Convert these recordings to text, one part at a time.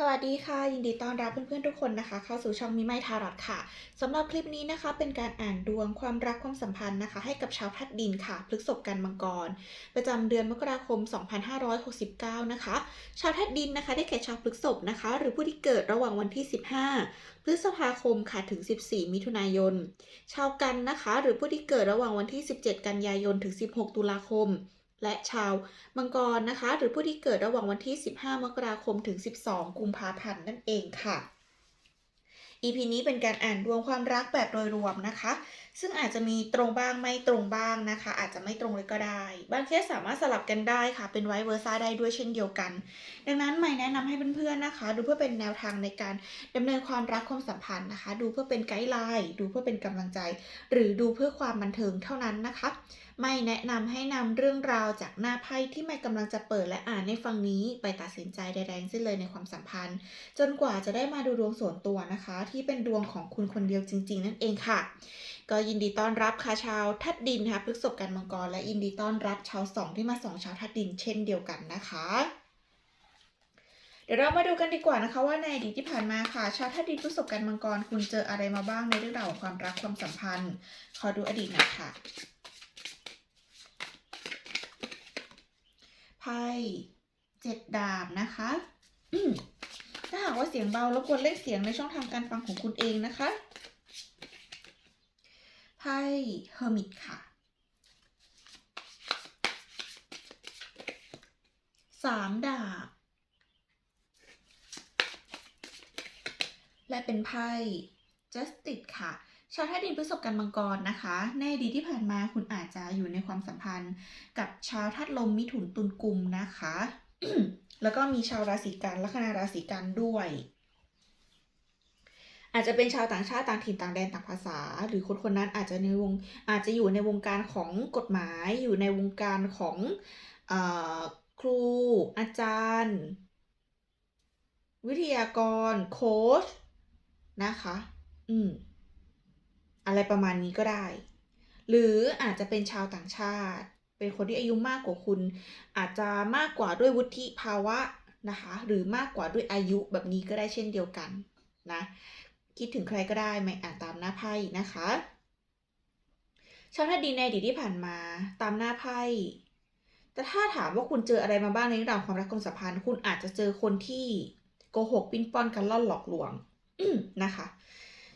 สวัสดีค่ะ ยินดีต้อนรับเพื่อนๆทุกคนนะคะ เข้าสู่ช่องมิไมทารอตค่ะสำหรับคลิปนี้นะคะ เป็นการอ่านดวงความรักความสัมพันธ์นะคะ ให้กับชาวธาตุดินค่ะพฤษภกันมังกร ประจำเดือนมกราคม 2569 นะคะ ชาวธาตุดินนะคะ ได้แก่ชาวพฤษภนะคะ หรือผู้ที่เกิดระหว่างวันที่ 15 พฤษภาคมค่ะถึง 14 มิถุนายน ชาวกันนะคะ หรือผู้ที่เกิดระหว่างวันที่ 17 กันยายนถึง 16 ตุลาคม และชาวมังกรนะคะ หรือผู้ที่เกิดระหว่างวันที่ 15 มกราคมถึง 12 กุมภาพันธ์นั่นเองค่ะ EP นี้เป็นการอ่านดวงความรักแบบโดยรวมนะคะ ซึ่งอาจจะมีตรงบ้างไม่ตรงบ้างนะคะ อาจจะไม่ตรงเลยก็ได้ บางเคสสามารถสลับกันได้ค่ะ เป็นไวเวอร์ซ่าได้ด้วยเช่นเดียวกัน ดังนั้นไม่แนะนำให้เพื่อนๆนะคะ ดูเพื่อเป็นแนวทางในการดำเนินความรักความสัมพันธ์นะคะ ดูเพื่อเป็นไกด์ไลน์ดูเพื่อเป็นกำลังใจ หรือดูเพื่อความบันเทิงเท่านั้นนะคะ ไม่แนะนำให้นำเรื่องราวจากหน้าไพ่ที่ไม่กำลังจะเปิดและอ่านในฟังนี้ ไปตัดสินใจใดๆทั้งสิ้นเลยในความสัมพันธ์ จนกว่าจะได้มาดูดวงส่วนตัวนะคะ ที่เป็นดวงของคุณคนเดียวจริง ๆ นั่นเองค่ะ ก็ยินดีต้อนรับค่ะชาวทัดดินนะคะพฤษภกันมังกร และยินดีต้อนรับชาวสองที่มาสองชาวทัดดินเช่นเดียวกันนะคะ เดี๋ยวเรามาดูกันดีกว่านะคะว่าในอดีตที่ผ่านมาค่ะ ชาวทัดดินพฤษภกันมังกร คุณเจออะไรมาบ้างในเรื่องราวของความรักความสัมพันธ์ ขอดูอดีตหน่อยค่ะไพ่เจ็ดดาบนะคะถ้าหากว่าเสียงเบารบกวนเล่นเสียงในช่องทางการฟังของคุณเองนะคะ ไพ่เฮอร์มิตค่ะสามดาบ และเป็นไพ่ justice ค่ะชาวธาตุดินพฤษภกันมังกรนะคะ ในอดีตที่ผ่านมาคุณอาจจะอยู่ในความสัมพันธ์ กับชาวธาตุลมมิถุนตุลกุมนะคะ แล้วก็มีชาวราศีกันลัคนาราศีกันด้วย อาจจะเป็นชาวต่างชาติต่างถิ่นต่างแดนต่างภาษา หรือคนคนนั้นอาจจะในวงอาจจะอยู่ในวงการของกฎหมาย อยู่ในวงการของอครู อาจารย์ วิทยากร โค้ชนะคะ อืม อะไรประมาณนี้ก็ได้ หรืออาจจะเป็นชาวต่างชาติ เป็นคนที่อายุมากกว่าคุณ อาจจะมากกว่าด้วยวุฒิภาวะนะคะ หรือมากกว่าด้วยอายุแบบนี้ก็ได้เช่นเดียวกันนะ คิดถึงใครก็ได้ไม่อ่านตามหน้าไพ่นะคะชาวธาตุดินในอดีตที่ผ่านมาตามหน้าไพ่แต่ถ้าถามว่าคุณเจออะไรมาบ้างในเรื่องราวความรักความสัมพันธ์ คุณอาจจะเจอคนที่โกหกปิ้นป้อนกันล่อนหลอกลวงนะคะ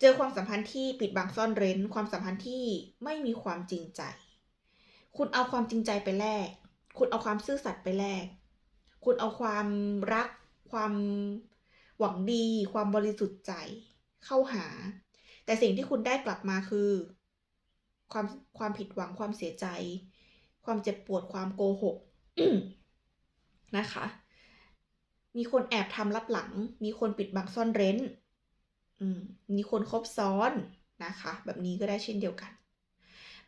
เจอความสัมพันธ์ที่ปิดบังซ่อนเร้น ความสัมพันธ์ที่ไม่มีความจริงใจ คุณเอาความจริงใจไปแลก คุณเอาความซื่อสัตย์ไปแลก คุณเอาความรัก ความหวังดี ความบริสุทธิ์ใจ เข้าหา แต่สิ่งที่คุณได้กลับมาคือ ความความผิดหวังความเสียใจ ความเจ็บปวดความโกหกนะคะ มีคนแอบทำลับหลัง มีคนปิดบังซ่อนเร้นอืมมีคนคบซ้อนนะคะ แบบนี้ก็ได้เช่นเดียวกัน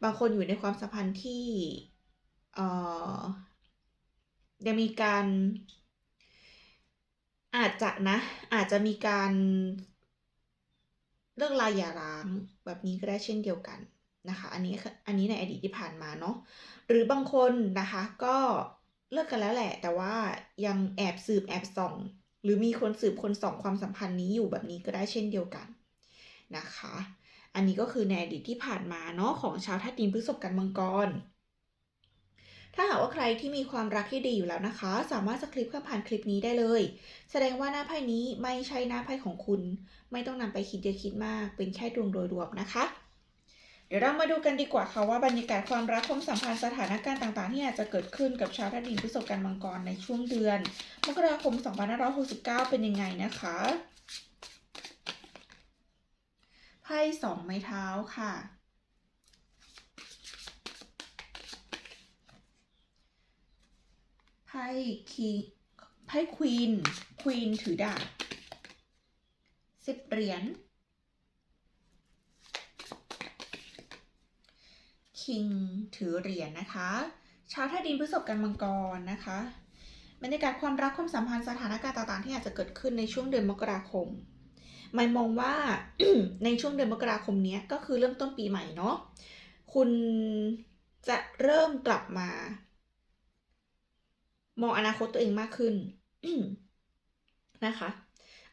บางคนอยู่ในความสัมพันธ์ที่เอ่อยังมีการ อาจจะนะ อาจจะมีการ เลิกลาหย่าร้าง แบบนี้ก็ได้เช่นเดียวกันนะคะ อันนี้อันนี้ในอดีตที่ผ่านมาเนาะหรือบางคนนะคะก็เลิกกันแล้วแหละ แต่ว่ายังแอบสืบแอบส่อง หรือมีคนสืบคนส่องความสัมพันธ์นี้อยู่แบบนี้ก็ได้เช่นเดียวกันนะคะ อันนี้ก็คือในอดีตที่ผ่านมาเนาะของชาวธาตุดินพฤษภกันมังกร ถ้าหากว่าใครที่มีความรักที่ดีอยู่แล้วนะคะ สามารถสคริปข้ามผ่านคลิปนี้ได้เลย แสดงว่าหน้าไพ่นี้ไม่ใช่หน้าไพ่ของคุณ ไม่ต้องนำไปคิดเยอะคิดมาก เป็นแค่ดวงโดยรวมนะคะ เดี๋ยวเรามาดูกันดีกว่าค่ะว่าบรรยากาศความรักความสัมพันธ์สถานการณ์ต่างๆ ที่อาจจะเกิดขึ้นกับชาวธาตุดินพฤษภกันมังกรในช่วงเดือนมกราคม 2569 เป็นยังไงนะคะไพ่สองไม้เท้าค่ะ ไพ่คีไพ่ควีนควีนถือดาบสิบเหรียญคิงถือเหรียญนะคะชาวท่าดินพฤษภกันมังกรนะคะบรรยากาศความรักความสัมพันธ์สถานการณ์ต่างๆ ที่อาจจะเกิดขึ้นในช่วงเดือนมกราคมหมายมองว่าในช่วงเดือนมกราคมนี้ก็คือเริ่มต้นปีใหม่เนาะคุณจะเริ่มกลับมา มองอนาคตตัวเองมากขึ้นนะคะ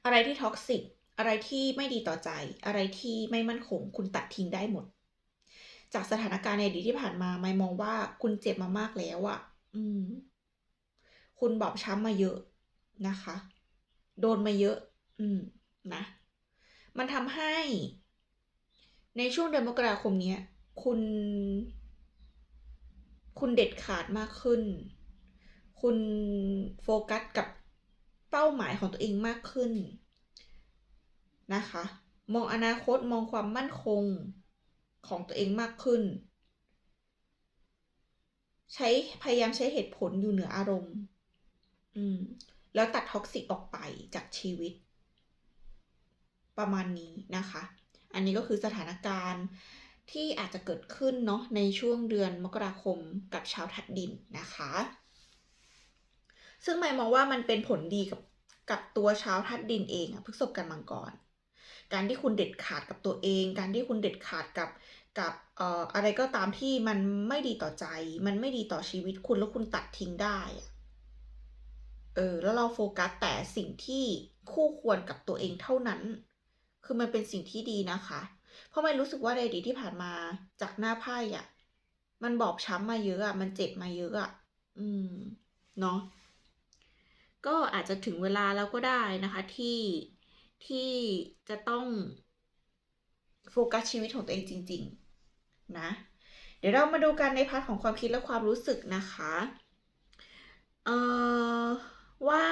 อะไรที่ท็อกซิกอะไรที่ไม่ดีต่อใจ อะไรที่ไม่มั่นคง คุณตัดทิ้งได้หมด จากสถานการณ์ในอดีตที่ผ่านมาไม่มองว่าคุณเจ็บมามากแล้วอะอืม คุณบอบช้ำมาเยอะนะคะ โดนมาเยอะ อืม นะ มันทำให้ ในช่วงเดือนมกราคมนี้คุณ คุณเด็ดขาดมากขึ้น คุณโฟกัสกับเป้าหมายของตัวเองมากขึ้นนะคะ มองอนาคตมองความมั่นคงของตัวเองมากขึ้น ใช้พยายามใช้เหตุผลอยู่เหนืออารมณ์ อืม แล้วตัดท็อกซิกออกไปจากชีวิต ประมาณนี้นะคะ อันนี้ก็คือสถานการณ์ที่อาจจะเกิดขึ้นเนาะในช่วงเดือนมกราคมกับชาวถัดดินนะคะ ซึ่งหมายมองว่ามันเป็นผลดีกับกับตัวชาวทัดดินเองอะพฤษภกันมังกร การที่คุณเด็ดขาดกับตัวเอง การที่คุณเด็ดขาดกับกับเอ่ออะไรก็ตามที่มันไม่ดีต่อใจ มันไม่ดีต่อชีวิตคุณแล้วคุณตัดทิ้งได้อะเออแล้วเราโฟกัสแต่สิ่งที่คู่ควรกับตัวเองเท่านั้น คือมันเป็นสิ่งที่ดีนะคะ เพราะไม่รู้สึกว่าในอดีตที่ผ่านมาจากหน้าไพ่อะมันบอบช้ำมาเยอะอะมันเจ็บมาเยอะอะอืม เนาะ ก็อาจจะถึงเวลาแล้วก็ได้นะคะที่ที่จะต้องโฟกัสชีวิตของตัวเองจริง ๆ นะ เดี๋ยวเรามาดูกันในพาร์ทของความคิดและความรู้สึกนะคะเอ่อว่า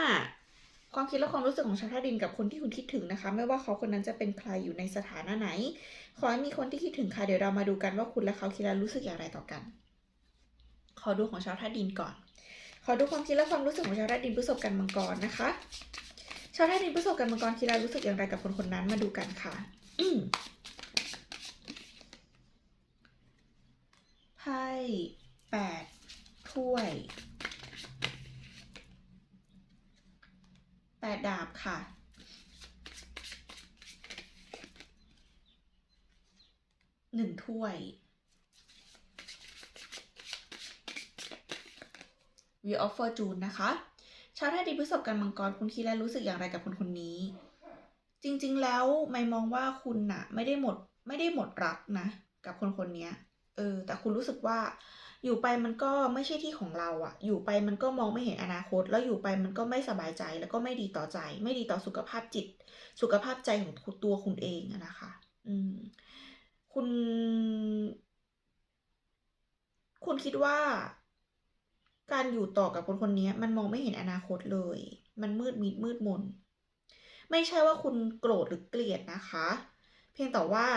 ความคิดและความรู้สึกของชาวธาตุดินกับคนที่คุณคิดถึงนะคะ ไม่ว่าเขาคนนั้นจะเป็นใครอยู่ในสถานะไหน ขอให้มีคนที่คิดถึงค่ะเดี๋ยวเรามาดูกันว่าคุณและเขาคิดและรู้สึกอย่างไรต่อกัน ขอดูของชาวธาตุดินก่อน ขอดูความคิดและความรู้สึกของชาวธาตุดินพฤษภกันมังกรนะคะ ชาวธาตุดินพฤษภกันมังกรคิดและรู้สึกอย่างไรกับคนคนนั้นมาดูกันค่ะไพ่แปดถ้วยแปดดาบค่ะหนึ่งถ้วย Wheel of Fortune นะคะชาวธาตุดินพฤษภกันมังกรคุณคิดและรู้สึกอย่างไรกับคนคนนี้ จริงๆแล้วไม่มองว่าคุณน่ะไม่ได้หมดไม่ได้หมดรักนะ กับคนคนนี้เออแต่คุณรู้สึกว่า อยู่ไปมันก็ไม่ใช่ที่ของเราอะอยู่ไปมันก็มองไม่เห็นอนาคต แล้วอยู่ไปมันก็ไม่สบายใจแล้วก็ไม่ดีต่อใจ ไม่ดีต่อสุขภาพจิต สุขภาพใจของตัวคุณเองนะคะ อืม คุณ คุณคิดว่า การอยู่ต่อกับคนคนนี้มันมองไม่เห็นอนาคตเลย มันมืดมิดมืดมน ไม่ใช่ว่าคุณโกรธหรือเกลียดนะคะ เพียงแต่ว่า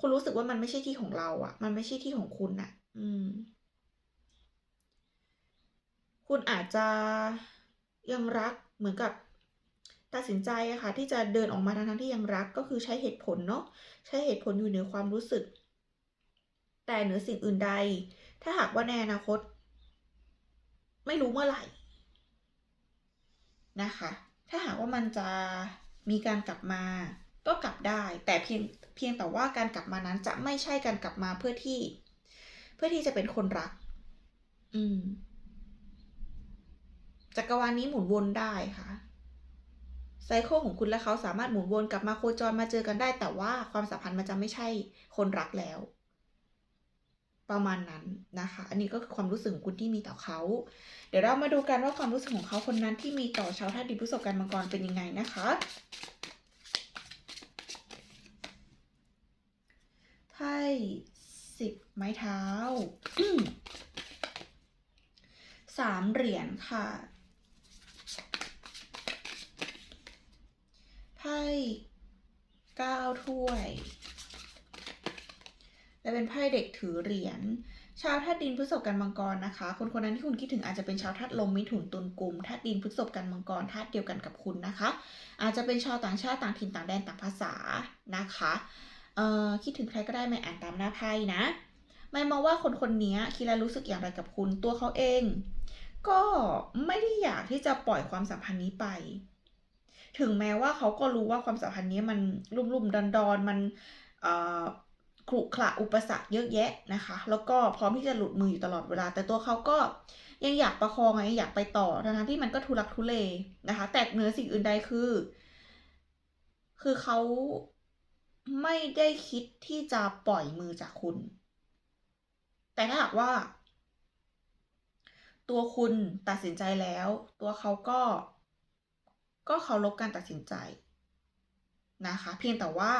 คุณรู้สึกว่ามันไม่ใช่ที่ของเราอะ่ะ มันไม่ใช่ที่ของคุณอะ่ะ อืม คุณอาจจะยังรักเหมือนกับตัดสินใจอะค่ะ ที่จะเดินออกมาทั้งที่ยังรักก็คือใช้เหตุผลเนาะใช้เหตุผลอยู่เหนือความรู้สึก แต่เหนือสิ่งอื่นใด ถ้าหากว่าในอนาคต ไม่รู้เมื่อไหร่นะคะ ถ้าหากว่ามันจะมีการกลับมาก็กลับได้ แต่เพียงเพียงแต่ว่าการกลับมานั้นจะไม่ใช่การกลับมาเพื่อที่ เพื่อที่จะเป็นคนรัก อืมจักรวาลนี้หมุนวนได้ค่ะไซเคิลของคุณและเขาสามารถหมุนวนกลับมาโคจรมาเจอกันได้ แต่ว่าความสัมพันธ์มันจะไม่ใช่คนรักแล้ว ประมาณนั้นนะคะ อันนี้ก็คือความรู้สึกของคุณที่มีต่อเขา เดี๋ยวเรามาดูกันว่าความรู้สึกของเขาคนนั้นที่มีต่อชาวธาตุดินพฤษภกันมังกรเป็นยังไงนะคะไพ่สิบไม้เท้าสามเหรียญค่ะไพ่เก้าถ้วย และเป็นไพ่เด็กถือเหรียญ ชาวธาตุดินพฤษภกันมังกรนะคะ คนคนนั้นที่คุณคิดถึงอาจจะเป็นชาวธาตุลมมิถุนตุลกุมธาตุดินพฤษภกันมังกรธาตุเดียวกันกับคุณนะคะ อาจจะเป็นชาวต่างชาติต่างถิ่นต่างแดนต่างภาษานะคะเอ่อคิดถึงใครก็ได้ไม่อ่านตามหน้าไพ่นะไม่มองว่าคนคนนี้คิดและรู้สึกอย่างไรกับคุณตัวเขาเอง ก็ไม่ได้อยากที่จะปล่อยความสัมพันธ์นี้ไป ถึงแม้ว่าเขาก็รู้ว่าความสัมพันธ์นี้มันรุ่มๆดอนๆมันเอ่อ ขรุขระอุปสรรคเยอะแยะนะคะ แล้วก็พร้อมที่จะหลุดมืออยู่ตลอดเวลา แต่ตัวเขาก็ยังอยากประคองอะยังอยากไปต่อทั้งที่มันก็ทุลักทุเลนะคะ แต่เหนือสิ่งอื่นใดคือ คือเขาไม่ได้คิดที่จะปล่อยมือจากคุณ แต่ถ้าหากว่า ตัวคุณตัดสินใจแล้ว ตัวเขาก็ ก็เคารพการตัดสินใจนะคะ เพียงแต่ว่า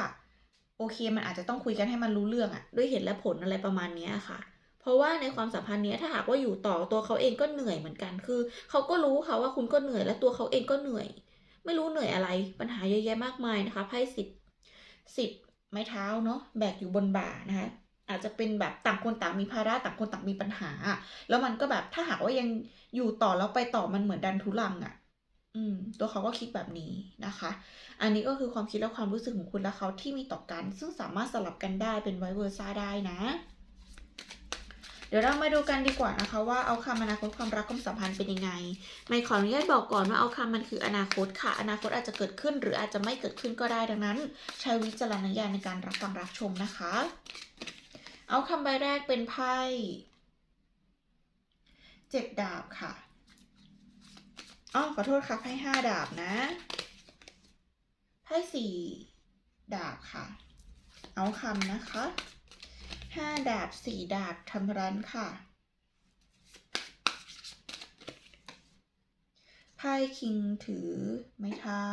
โอเค มันอาจจะต้องคุยกันให้มันรู้เรื่องอะด้วยเหตุและผลอะไรประมาณนี้ค่ะ เพราะว่าในความสัมพันธ์เนี้ยถ้าหากว่าอยู่ต่อตัวเขาเองก็เหนื่อยเหมือนกันคือเขาก็รู้ค่ะว่าคุณก็เหนื่อยและตัวเขาเองก็เหนื่อย ไม่รู้เหนื่อยอะไร ปัญหาเยอะแยะมากมายนะคะไพ่สิบสิบไม้เท้าเนาะแบกอยู่บนบ่านะคะอาจจะเป็นแบบต่างคนต่างมีภาระต่างคนต่างมีปัญหา แล้วมันก็แบบถ้าหากว่ายังอยู่ต่อแล้วไปต่อมันเหมือนดันทุลังอะอืม ตัวเขาก็คิดแบบนี้นะคะ อันนี้ก็คือความคิดและความรู้สึกของคุณและเขาที่มีต่อกัน ซึ่งสามารถสลับกันได้เป็นไวเวอร์ซ่าได้นะ เดี๋ยวเรามาดูกันดีกว่านะคะว่าเอาคำอนาคตความรักความสัมพันธ์เป็นยังไง ไม่ขออนุญาตบอกก่อนว่าเอาคำมันคืออนาคตค่ะ อนาคตอาจจะเกิดขึ้น หรืออาจจะไม่เกิดขึ้นก็ได้ดังนั้น ใช้วิจารณญาณในการรับฟังรับชมนะคะ เอาคำใบแรกเป็นไพ่เจ็ดดาบค่ะ อ๋อขอโทษค่ะไพ่ห้าดาบนะไพ่สี่ดาบค่ะ เอาคำนะคะห้าดาบสี่ดาบทำร้านค่ะไพ่คิงถือไม้เท้า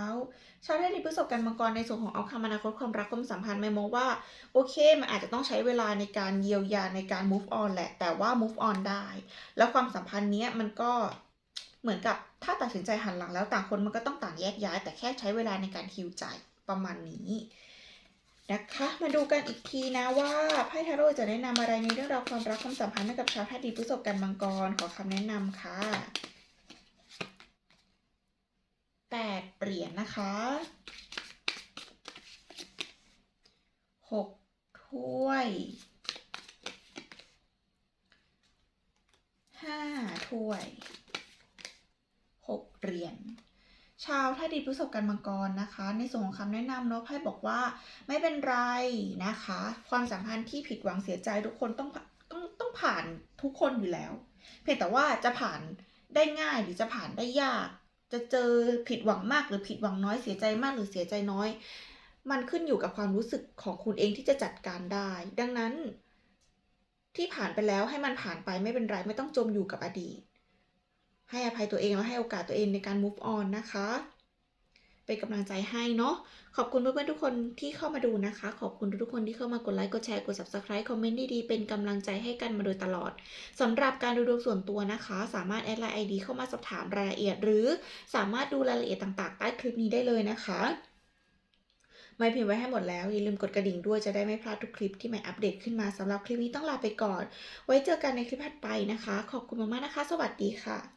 ชาวราศีพฤษภกันมังกรในส่วนของเอาคำอนาคตความรักความสัมพันธ์ไม่มองว่า โอเค มันอาจจะต้องใช้เวลาในการเยียวยาในการ move on แหละ แต่ว่า move on ได้ แล้วความสัมพันธ์เนี้ยมันก็ เหมือนกับถ้าตัดสินใจหันหลังแล้วต่างคนมันก็ต้องต่างแยกย้าย แต่แค่ใช้เวลาในการฮิวใจประมาณนี้นะคะมาดูกันอีกทีนะว่าไพ่ทาโร่จะแนะนำอะไรในเรื่องราวความรักความสัมพันธ์ให้กับชาวราศีพฤษภกันมังกรขอคำแนะนำค่ะแปดเหรียญนะคะหกถ้วยห้าถ้วย หกเหรียญชาวท่าดีพฤษภกันมังกรนะคะ ในส่วนของคำแนะนำเนาะไพ่บอกว่าไม่เป็นไรนะคะ ความสัมพันธ์ที่ผิดหวังเสียใจทุกคนต้องต้องต้องผ่านทุกคนอยู่แล้ว เพียงแต่ว่าจะผ่านได้ง่ายหรือจะผ่านได้ยาก จะเจอผิดหวังมากหรือผิดหวังน้อยเสียใจมากหรือเสียใจน้อย มันขึ้นอยู่กับความรู้สึกของคุณเองที่จะจัดการได้ ดังนั้น ที่ผ่านไปแล้วให้มันผ่านไปไม่เป็นไรไม่ต้องจมอยู่กับอดีต ให้อภัยตัวเองแล้วให้โอกาสตัวเองในการ move on นะคะ เป็นกำลังใจให้เนาะ ขอบคุณเพื่อนๆทุกคนที่เข้ามาดูนะคะ ขอบคุณทุกคนที่เข้ามากดไลค์ กดแชร์ กด subscribe คอมเมนต์ดีๆ เป็นกำลังใจให้กันมาโดยตลอดสำหรับการดูดวงส่วนตัวนะคะ สามารถแอดไลน์ ID เข้ามาสอบถามรายละเอียด หรือสามารถดูรายละเอียดต่างๆ ใต้คลิปนี้ได้เลยนะคะไม่พิมพ์ไว้ให้หมดแล้ว อย่าลืมกดกระดิ่งด้วยจะได้ไม่พลาดทุกคลิปที่ใหม่อัปเดตขึ้นมาสำหรับคลิปนี้ต้องลาไปก่อน ไว้เจอกันในคลิปถัดไปนะคะ ขอบคุณมากๆนะคะ สวัสดีค่ะ